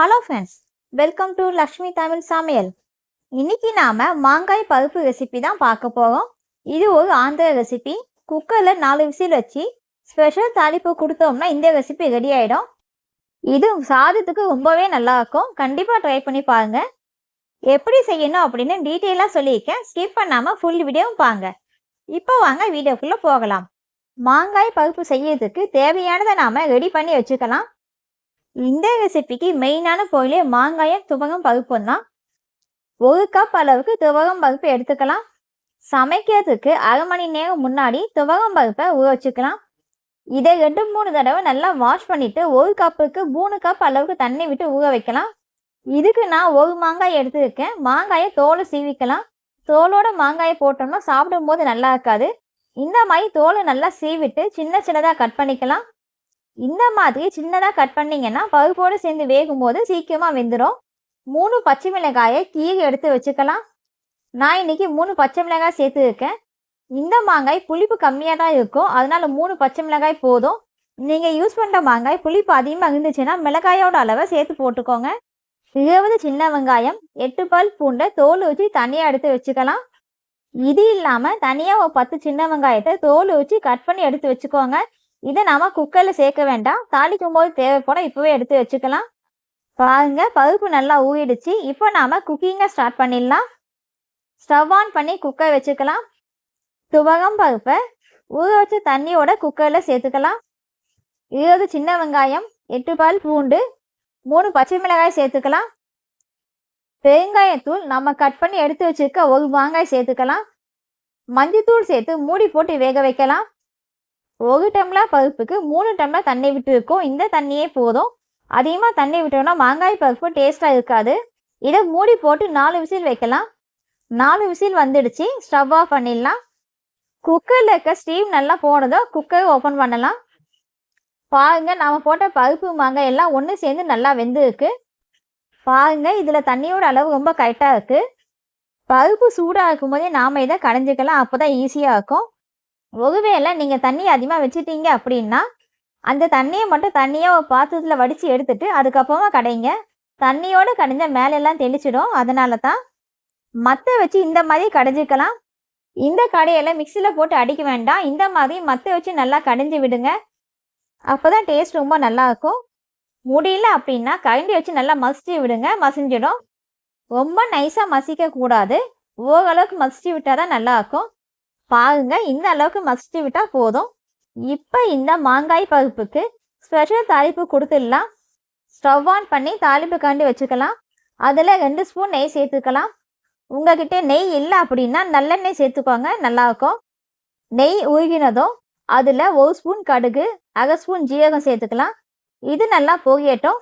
Hello friends welcome to Lakshmi Tamil சமையல் இன்னைக்கு நாம் மாங்காய் பருப்பு ரெசிபி தான் பார்க்க போகிறோம் இது ஒரு ஆந்திர ரெசிபி குக்கரில் நாலு விசில் வச்சு ஸ்பெஷல் தாளிப்பு கொடுத்தோம்னா இந்த ரெசிபி ரெடி ஆகிடும் இது சாதத்துக்கு ரொம்பவே நல்லா இருக்கும். கண்டிப்பாக ட்ரை பண்ணி பாருங்கள் எப்படி செய்யணும் அப்படின்னு டீட்டெயிலாக சொல்லியிருக்கேன். ஸ்கிப் பண்ணாமல் ஃபுல் வீடியோவும் பாருங்க. இப்போ வாங்க வீடியோக்குள்ளே போகலாம். மாங்காய் பருப்பு செய்யறதுக்கு தேவையானதை நாம் ரெடி பண்ணி வச்சுக்கலாம். இந்த ரெசிபிக்கு மெயினான பொருளே மாங்காயம் துவகம் பருப்பும் தான். ஒரு கப் அளவுக்கு துவகம் பருப்பு எடுத்துக்கலாம். சமைக்கிறதுக்கு அரை மணி நேரம் முன்னாடி துவகம் பருப்பை ஊற வச்சுக்கலாம். இதை ரெண்டு மூணு தடவை நல்லா வாஷ் பண்ணிட்டு ஒரு கப்புக்கு மூணு கப் அளவுக்கு தண்ணி விட்டு ஊற வைக்கலாம். இதுக்கு நான் ஒரு மாங்காய் எடுத்துருக்கேன். மாங்காயை தோலை சீவிக்கலாம். தோலோட மாங்காயை போட்டோம்னா சாப்பிடும்போது நல்லா இருக்காது. இந்த மாதிரி தோலை நல்லா சீவிட்டு சின்ன சின்னதாக கட் பண்ணிக்கலாம். இந்த மாதிரி சின்னதாக கட் பண்ணிங்கன்னா பருப்போடு சேர்ந்து வேகும் போது சீக்கிரமாக வெந்துடும் மூணு பச்சை மிளகாயை கீரை எடுத்து வச்சுக்கலாம். நான் இன்னைக்கு மூணு பச்சை மிளகாய் சேர்த்துருக்கேன். இந்த மாங்காய் புளிப்பு கம்மியாக தான் இருக்கும். அதனால் மூணு பச்சை மிளகாய் போதும். நீங்கள் யூஸ் பண்ணுற மாங்காய் புளிப்பு அதிகமாக இருந்துச்சுன்னா மிளகாயோட அளவை சேர்த்து போட்டுக்கோங்க. இருபது சின்ன வெங்காயம் எட்டு பல் பூண்டை தோல் ஊற்றி தனியாக எடுத்து வச்சுக்கலாம். இது இல்லாமல் தனியாக ஒரு பத்து சின்ன வெங்காயத்தை தோல் ஊற்றி கட் பண்ணி எடுத்து வச்சுக்கோங்க. இதை நாம் குக்கரில் சேர்க்க வேண்டாம். தாளிக்கும் போது தேவைப்பட இப்போவே எடுத்து வச்சுக்கலாம். பாருங்க பருப்பு நல்லா ஊறிடுச்சு. இப்போ நாம் குக்கிங்கை ஸ்டார்ட் பண்ணிடலாம். ஸ்டவ் ஆன் பண்ணி குக்கர் வச்சுக்கலாம். துவகம் பருப்பை ஊற வச்ச தண்ணியோட குக்கரில் சேர்த்துக்கலாம். இருபது சின்ன வெங்காயம் எட்டு பால் பூண்டு மூணு பச்சை மிளகாய் சேர்த்துக்கலாம். பெருங்காயத்தூள் நம்ம கட் பண்ணி எடுத்து வச்சிருக்க ஒரு மாங்காய் சேர்த்துக்கலாம். மஞ்சத்தூள் சேர்த்து மூடி போட்டு வேக வைக்கலாம். ஒரு டம்ளர் பருப்புக்கு மூணு டம்ளர் தண்ணி விட்டுருக்கோம் இந்த தண்ணியே போதும். அதிகமாக தண்ணி விட்டோம்னா மாங்காய் பருப்பு டேஸ்ட்டாக இருக்காது. இதை மூடி போட்டு நாலு விசில் வைக்கலாம். நாலு விசில் வந்துடுச்சு. ஸ்டவ் ஆஃப் பண்ணிடலாம். குக்கரில் இருக்க ஸ்டீம் நல்லா போனதும் குக்கரை ஓப்பன் பண்ணலாம். பாருங்க நாம் போட்ட பருப்பு மாங்காய் எல்லாம் ஒன்று சேர்ந்து நல்லா வெந்திருக்கு. பாருங்கள் இதில் தண்ணியோட அளவு ரொம்ப கரெக்டாக இருக்குது பருப்பு சூடாக இருக்கும் போதே நாம் இதை கடைஞ்சிக்கலாம். அப்போ தான் ஈஸியாக இருக்கும். ஒருவேளை நீங்கள் தண்ணி அதிகமாக வச்சுட்டீங்க அப்படின்னா அந்த தண்ணியை மட்டும் தண்ணியாக ஒரு பாத்திரத்தில் வடித்து எடுத்துட்டு அதுக்கப்புறமா கடைங்க. தண்ணியோடு கடைஞ்ச மேலெல்லாம் தெளிச்சிடும். அதனால தான் மற்ற வச்சு இந்த மாதிரி கடைஞ்சிக்கலாம். இந்த கடையில் மிக்சியில் போட்டு அடிக்க வேண்டாம். இந்த மாதிரி மற்ற வச்சு நல்லா கடைஞ்சி விடுங்க. அப்போ தான் டேஸ்ட் ரொம்ப நல்லா இருக்கும் முடியல அப்படின்னா கரண்டி வச்சு நல்லா மசிச்சு விடுங்க. மசிஞ்சிடும். ரொம்ப நைஸாக மசிக்க கூடாது ஓரளவுக்கு மசிச்சு விட்டால் தான் நல்லாயிருக்கும். பாருங்க இந்த அளவுக்கு மசிச்சு விட்டால் போதும். இப்போ இந்த மாங்காய் பருப்புக்கு ஸ்பெஷல் தாளிப்பு கொடுத்துடலாம். ஸ்டவ் ஆன் பண்ணி தாளிப்பு காண்டி வச்சுக்கலாம். அதில் ரெண்டு ஸ்பூன் நெய் சேர்த்துக்கலாம். உங்ககிட்ட நெய் இல்லை அப்படின்னா நல்லெண்ணெய் சேர்த்துக்கோங்க நல்லாயிருக்கும் நெய் உருகினதும் அதில் ஒரு ஸ்பூன் கடுகு அரை ஸ்பூன் ஜீரகம் சேர்த்துக்கலாம். இது நல்லா பொகியட்டும்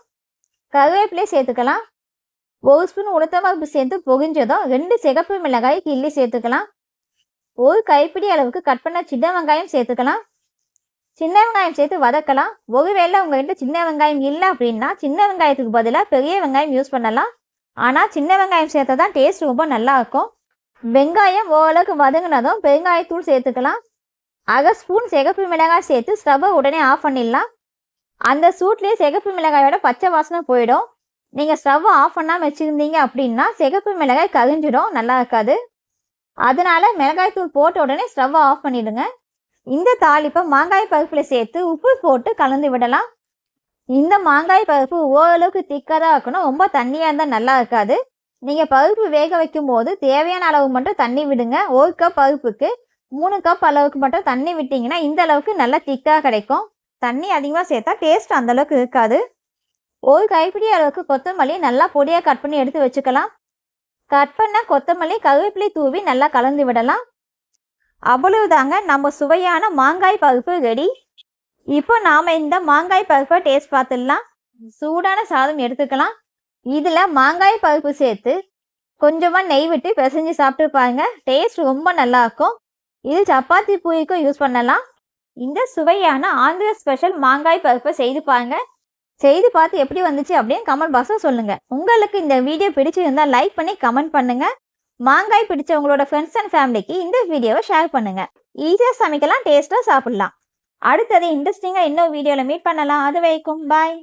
கருவேப்பிலை சேர்த்துக்கலாம். ஒரு ஸ்பூன் உளுத்தம்பருப்பு சேர்த்து பொகிஞ்சதும் ரெண்டு சிகப்பு மிளகாய் கிள்ளி சேர்த்துக்கலாம். ஒரு கைப்பிடி அளவுக்கு கட் பண்ண சின்ன வெங்காயம் சேர்த்துக்கலாம். சின்ன வெங்காயம் சேர்த்து வதக்கலாம். ஒருவேளை உங்கள்கிட்ட சின்ன வெங்காயம் இல்லை அப்படின்னா சின்ன வெங்காயத்துக்கு பதிலாக பெரிய வெங்காயம் யூஸ் பண்ணலாம். ஆனால் சின்ன வெங்காயம் சேர்த்தா தான் டேஸ்ட் ரொம்ப நல்லா இருக்கும். வெங்காயம் ஓரளவுக்கு வதங்கினதும் பெருங்காயத்தூள் சேர்த்துக்கலாம். அரை ஸ்பூன் சிகப்பு மிளகாய் சேர்த்து ஸ்டவ்வை உடனே ஆஃப் பண்ணிடலாம். அந்த சூட்லேயே சிகப்பு மிளகாயோட பச்சை வாசனை போயிடும். நீங்கள் ஸ்டவ்வை ஆஃப் பண்ணாமல் வச்சுருந்தீங்க அப்படின்னா சிகப்பு மிளகாய் கரிஞ்சிடும் நல்லா இருக்காது. அதனால் மிளகாய் தூள் போட்ட உடனே ஸ்டவ்வை ஆஃப் பண்ணிவிடுங்க இந்த தாளிப்பை மாங்காய் பருப்பில் சேர்த்து உப்பு போட்டு கலந்து விடலாம். இந்த மாங்காய் பருப்பு ஓரளவுக்கு திக்காக தான் இருக்கணும். ரொம்ப தண்ணியாக இருந்தால் நல்லா இருக்காது. நீங்கள் பருப்பு வேக வைக்கும் போது தேவையான அளவு மட்டும் தண்ணி விடுங்க. ஒரு கப் பருப்புக்கு மூணு கப் அளவுக்கு மட்டும் தண்ணி விட்டிங்கன்னா இந்த அளவுக்கு நல்லா திக்காக கிடைக்கும். தண்ணி அதிகமாக சேர்த்தா டேஸ்ட் அந்தளவுக்கு இருக்காது. ஒரு கைப்பிடி அளவுக்கு கொத்தமல்லி நல்லா பொடியாக கட் பண்ணி எடுத்து வச்சுக்கலாம். கட் பண்ண கொத்தமல்லி கருவேப்பிலை தூவி நல்லா கலந்து விடலாம். அவ்வளவுதாங்க. நம்ம சுவையான மாங்காய் பருப்பு ரெடி இப்போ நாம் இந்த மாங்காய் பருப்பை டேஸ்ட் பார்த்துடலாம். சூடான சாதம் எடுத்துக்கலாம். இதில் மாங்காய் பருப்பு சேர்த்து கொஞ்சமாக நெய் விட்டு பிசைஞ்சு சாப்பிட்டு பாருங்க. டேஸ்ட் ரொம்ப நல்லா இருக்கும். இது சப்பாத்தி பூரிக்கும் யூஸ் பண்ணலாம். இந்த சுவையான ஆந்திர ஸ்பெஷல் மாங்காய் பருப்பை செய்து பாருங்கள் செய்தி பார்த்து எப்படி வந்துச்சு அப்படின்னு கமெண்ட் பாக்ஸில் சொல்லுங்கள் உங்களுக்கு இந்த வீடியோ பிடிச்சிருந்தால் லைக் பண்ணி கமெண்ட் பண்ணுங்கள் மாங்காய் பிடிச்சவங்களோட ஃப்ரெண்ட்ஸ் அண்ட் ஃபேமிலிக்கு இந்த வீடியோவை ஷேர் பண்ணுங்கள் ஈஸியாக சமைக்கலாம் டேஸ்ட்டாக சாப்பிட்லாம். அடுத்தது இன்ட்ரெஸ்டிங்காக இன்னொரு வீடியோவில் மீட் பண்ணலாம். அது வரைக்கும் பாய்